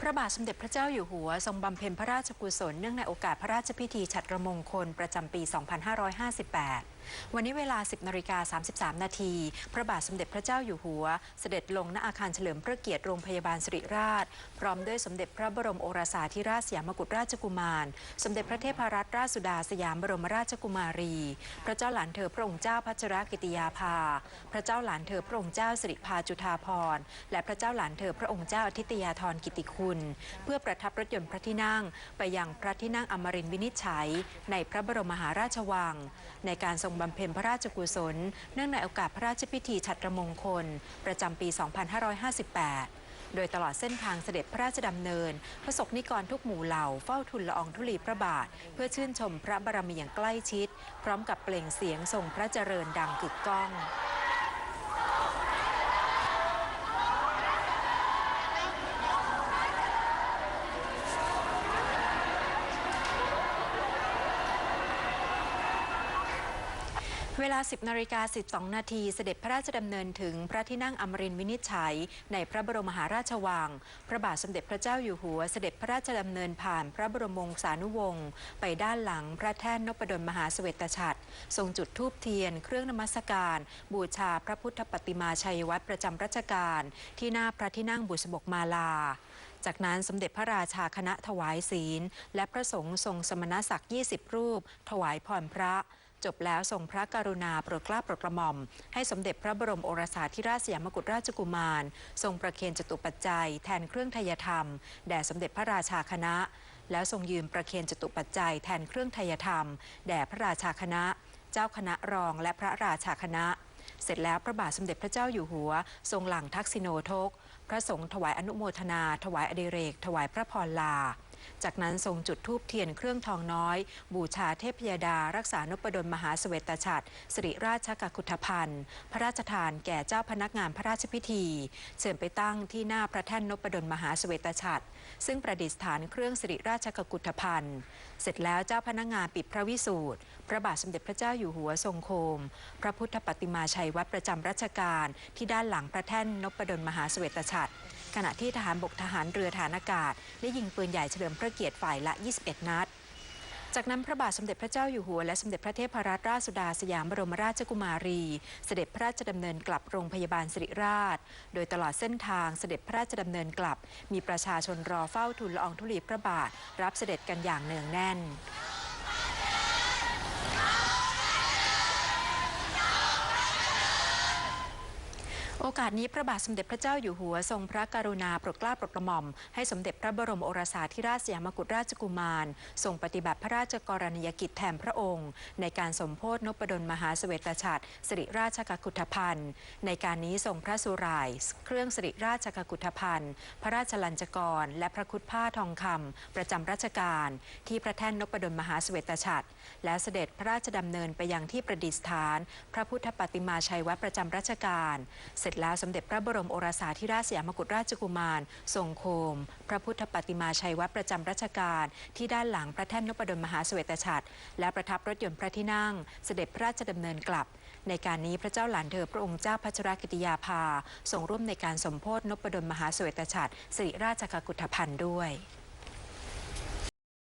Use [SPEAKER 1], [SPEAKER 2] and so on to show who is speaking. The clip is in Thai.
[SPEAKER 1] พระบาทสมเด็จพระเจ้าอยู่หัว ทรงบำเพ็ญพระราชกุศลเนื่องในโอกาสพระราชพิธีฉัตรมงคลประจำปี 2558 วันนี้เวลา 10นาฬิกา33 นาที พระบาทสมเด็จพระเจ้าอยู่หัว เสด็จลงณอาคารเฉลิมพระเกียรติโรงพยาบาลสิริราช พร้อมด้วยสมเด็จพระบรมโอรสาธิราชสยามกุฎราชกุมาร สมเด็จพระเทพรัตนราชสุดาสยามบรมราชกุมารี พระเจ้าหลานเธอพระองค์เจ้าพัชรกิติยาภา พระเจ้าหลานเธอพระองค์เจ้าสิริภาจุฑาภรณ์และพระเจ้าหลานเธอพระองค์เจ้าอธิตยาธรกิติคุณ เพื่อประทับรถยนต์พระที่นั่ง ไปยังพระที่นั่งอมรินทร์วินิจฉัย ในพระบรมมหาราชวัง ในการทรงบำเพ็ญพระราชกุศล เนื่องในโอกาสพระราชพิธีฉัตรมงคล ประจำปี 2558โดยตลอดเส้นทางเสด็จพระราชดำเนินพระสบนิกรทุกหมู่เหล่าเฝ้าทุนละอองธุลีพระบาท เพื่อชื่นชมพระบารมีอย่างใกล้ชิด พร้อมกับเปล่งเสียงทรงพระเจริญดังกึกก้อง เวลา 10นาฬิกา12 นาทีเสด็จพระราชดำเนินถึงพระที่นั่งอมรินวินิจฉัย ในพระบรมมหาราชวัง พระบาทสมเด็จพระเจ้าอยู่หัว เสด็จพระราชดำเนินผ่านพระบรมวงศานุวงศ์ไปด้านหลังพระแท่นนพดลมหาเสวตฉัตรทรงจุดธูปเทียน เครื่องนมัสการ บูชาพระพุทธปฏิมาชัยวัตรประจำรัชกาลที่หน้าพระที่นั่งบุษบกมาลาจากนั้นสมเด็จพระราชาคณะถวายศีล และพระสงฆ์ทรงสมณศักดิ์ 20 รูป ถวายพรพระ จบแล้วทรงพระกรุณาโปรดเกล้าโปรดกระหม่อม ให้สมเด็จพระบรมโอรสาธิราชสยามกุฎราชกุมาร ทรงประเคนจตุปัจจัย แทนเครื่องไทยธรรม แด่สมเด็จพระราชาคณะ แล้วทรงยืนประเคนจตุปัจจัย แทนเครื่องไทยธรรม แด่พระราชาคณะ เจ้าคณะรองและพระราชาคณะ เสร็จแล้วพระบาทสมเด็จพระเจ้าอยู่หัว ทรงหลังทักษิโนทก พระสงฆ์ถวายอนุโมทนา ถวายอดิเรก ถวายพระพรลา จากนั้นทรงจุดธูปเทียนเครื่องทองน้อย บูชาเทพยดา รักษานพดลมหาเสวตฉัตรสิริราชกุฏพันธ์พระราชทานแก่เจ้าพนักงานพระราชพิธี เชิญไปตั้งที่หน้าพระแท่นนพดลมหาเสวตฉัตรซึ่งประดิษฐานเครื่องสิริราชกุฏพันธ์เสร็จแล้วเจ้าพนักงานปิดพระวิสูตรพระบาทสมเด็จพระเจ้าอยู่หัวทรงโคม พระพุทธปฏิมาชัยวัดประจำรัชกาลที่ด้านหลังพระแท่นนพดลมหาเสวตฉัตร ขณะที่ทหารบกทหารเรือฐานอากาศ ได้ยิงปืนใหญ่เฉลิมพระเกียรติฝ่ายละ 21 นัดจากนั้นพระบาทสมเด็จพระเจ้าอยู่หัวและสมเด็จพระเทพรัตนราชสุดาสยามบรมราชกุมารี เสด็จพระราชดำเนินกลับโรงพยาบาลสิริราช โดยตลอดเส้นทางเสด็จพระราชดำเนินกลับ มีประชาชนรอเฝ้าทูลละอองธุลีพระบาท รับเสด็จกันอย่างเนืองแน่น โอกาสนี้พระบาทสมเด็จพระเจ้าอยู่หัวทรงพระกรุณาโปรดเกล้าโปรดกระหม่อม ให้สมเด็จพระบรมโอรสาธิราชสยามกุฎราชกุมารทรงปฏิบัติพระราชกรณียกิจแทนพระองค์ ในการสมโพธนพดลมหาเสวตฉัตรสิริราชกุฏพันธ์ในการนี้ทรงพระสุราย เครื่องสิริราชกุฏพันธ์พระราชลัญจกร และพระคุดผ้าทองคำประจำราชการ ที่พระแท่นนพดลมหาเสวตฉัตรและเสด็จพระราชดำเนินไปยังที่ประดิษฐาน พระพุทธปฏิมาชัยวัดประจำราชการเสร็จแล้วสมเด็จพระบรมโอรสาธิราชสยามกุฎราชกุมารทรงโคม พระพุทธปฏิมาชัยวัดประจำราชการที่ด้านหลังพระแท่นนพดลมหาเสวตฉัตรและประทับรถยนต์พระที่นั่ง เสด็จพระราชดำเนินกลับ ในการนี้พระเจ้าหลานเธอพระองค์เจ้าพัชรกิติยาภาทรงร่วมในการสมโพธนพดลมหาเสวตฉัตรสิริราชกุฏพันธ์ด้วย